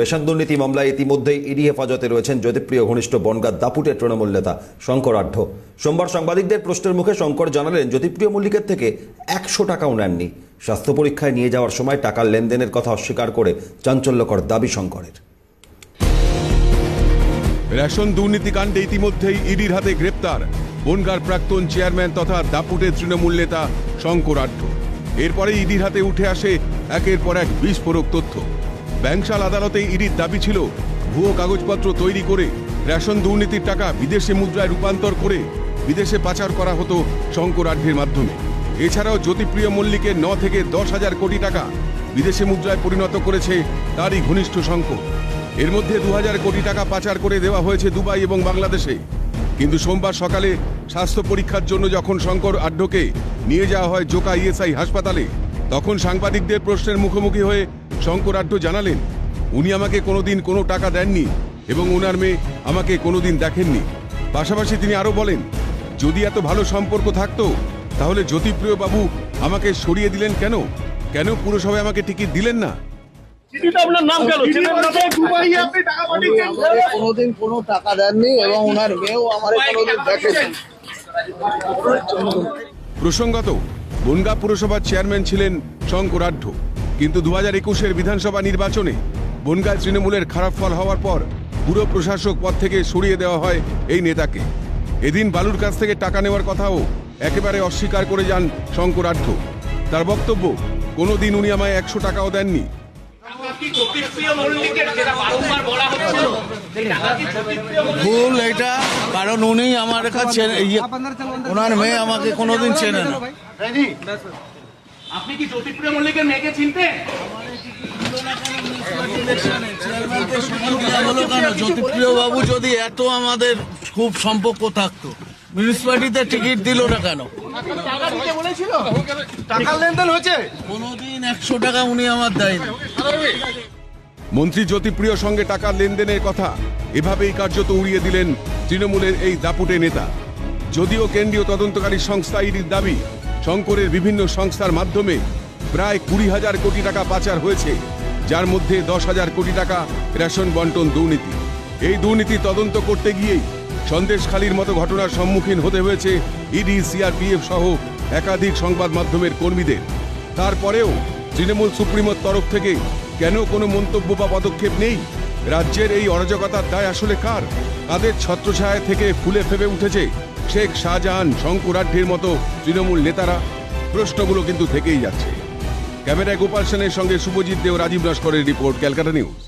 Ration দুর্নীতি মামলায় ইতিমধ্যেই ইডি হেফাজতে রয়েছেন জ্যোতিপ্রিয় ঘনিষ্ঠ বনগাঁ দাপুটের তৃণমূল নেতা শঙ্কর আঢ্য। সোমবার সাংবাদিকদের প্রশ্নের মুখে শঙ্কর জানালেন, জ্যোতিপ্রিয় মল্লিকের থেকে একশো টাকাও নেননি। স্বাস্থ্য পরীক্ষায় নিয়ে যাওয়ার সময় টাকার লেনদেনের কথা অস্বীকার করে চাঞ্চল্যকর দাবি শঙ্করের। রেশন দুর্নীতিকাণ্ডে ইতিমধ্যেই ইডির হাতে গ্রেপ্তার বনগার প্রাক্তন চেয়ারম্যান তথা দাপুটের তৃণমূল নেতা শঙ্কর আঢ্য। এরপরে ইডির হাতে উঠে আসে একের পর এক বিস্ফোরক তথ্য। ব্যাংশাল আদালতে ইডির দাবি ছিল, ভুয়ো কাগজপত্র তৈরি করে, রেশন দুর্নীতির টাকা বিদেশে মুদ্রায় রূপান্তর করে বিদেশে পাচার করা হতো শঙ্কর আঢ্যের মাধ্যমে। এছাড়াও জ্যোতিপ্রিয় মল্লিকের ন থেকে দশ হাজার কোটি টাকা বিদেশি মুদ্রায় পরিণত করেছে তারই ঘনিষ্ঠ শঙ্কর এর মধ্যে দু হাজার কোটি টাকা পাচার করে দেওয়া হয়েছে দুবাই এবং বাংলাদেশে। কিন্তু সোমবার সকালে স্বাস্থ্য পরীক্ষার জন্য যখন শঙ্কর আড্ডকে নিয়ে যাওয়া হয় জোকা ইএসআই হাসপাতালে, তখন সাংবাদিকদের প্রশ্নের মুখোমুখি হয়ে শঙ্কর আড্ড জানালেন উনি আমাকে কোনোদিন কোনো টাকা দেননি এবং ওনার মেয়ে আমাকে কোনোদিন দেখেননি। পাশাপাশি তিনি আরও বলেন যদি এত ভালো সম্পর্ক থাকতো তাহলে জ্যোতিপ্রিয় বাবু আমাকে সরিয়ে দিলেন কেন? কেন পুরসভায় আমাকে টিকিট দিলেন না? টাকা কোনোদিন কোনো টাকা দেননি এবং ওনার মেয়েও আমারে কোনোদিন দেখেনি। প্রসঙ্গত বনগা পুরসভার চেয়ারম্যান ছিলেন শঙ্কর আঢ্য কিন্তু দু হাজার একুশের বিধানসভা নির্বাচনে বনগায় তৃণমূলের খারাপ ফল হওয়ার পর পুরো প্রশাসক পদ থেকে সরিয়ে দেওয়া হয় এই নেতাকে। এদিন বালুর কাছ থেকে টাকা নেওয়ার কথাও একেবারে অস্বীকার করে যান শঙ্কর আঢ্য তার বক্তব্য কোনোদিন উনি আমায় একশো টাকাও দেননি। ভুল এটা কারণ উনি আমার কাছে ইয়ে, ওনার মেয়ে আমাকে কোনোদিন চেনে না। আপনি কি জ্যোতিপ্রিয় মল্লিকের মেয়েকে চিনতেন? জ্যোতিপ্রিয় বাবু যদি এত আমাদের খুব সম্পর্ক থাকতো মিউনিসিপালিটিতে টিকিট দিল না কেন? টাকা দিতে বলেছিল? টাকার লেনদেন হয়েছে? কোনোদিন একশো টাকা উনি আমার দেয়নি। মন্ত্রী জ্যোতিপ্রিয় সঙ্গে টাকার লেনদেনের কথা এভাবেই কার্যত উড়িয়ে দিলেন তৃণমূলের এই দাপুটে নেতা। যদিও কেন্দ্রীয় তদন্তকারী সংস্থা ইডির দাবি শঙ্করের বিভিন্ন সংস্থার মাধ্যমে প্রায় কুড়ি হাজার কোটি টাকা পাচার হয়েছে, যার মধ্যে দশ হাজার কোটি টাকা রেশন বন্টন দুর্নীতি। এই দুর্নীতি তদন্ত করতে গিয়েই সন্দেশখালীর মতো ঘটনার সম্মুখীন হতে হয়েছে ইডি, সিআরপিএফ সহ একাধিক সংবাদ মাধ্যমের কর্মীদের। তারপরেও তৃণমূল সুপ্রিমোর তরফ থেকে কেন কোনো মন্তব্য বা পদক্ষেপ নেই? রাজ্যের এই অরাজকতার দায় আসলে কার? তাদের ছত্রছায়া থেকে ফুলে ফেপে উঠেছে? শেখ শাহজাহান শঙ্কুরাঢ্যের মতো তৃণমূল নেতারা প্রশ্নগুলো কিন্তু থেকেই যাচ্ছে। ক্যামেরায় গোপাল সেনের সঙ্গে শুভজিৎ দেও, রাজীব নস্করের রিপোর্ট, ক্যালকাটা নিউজ।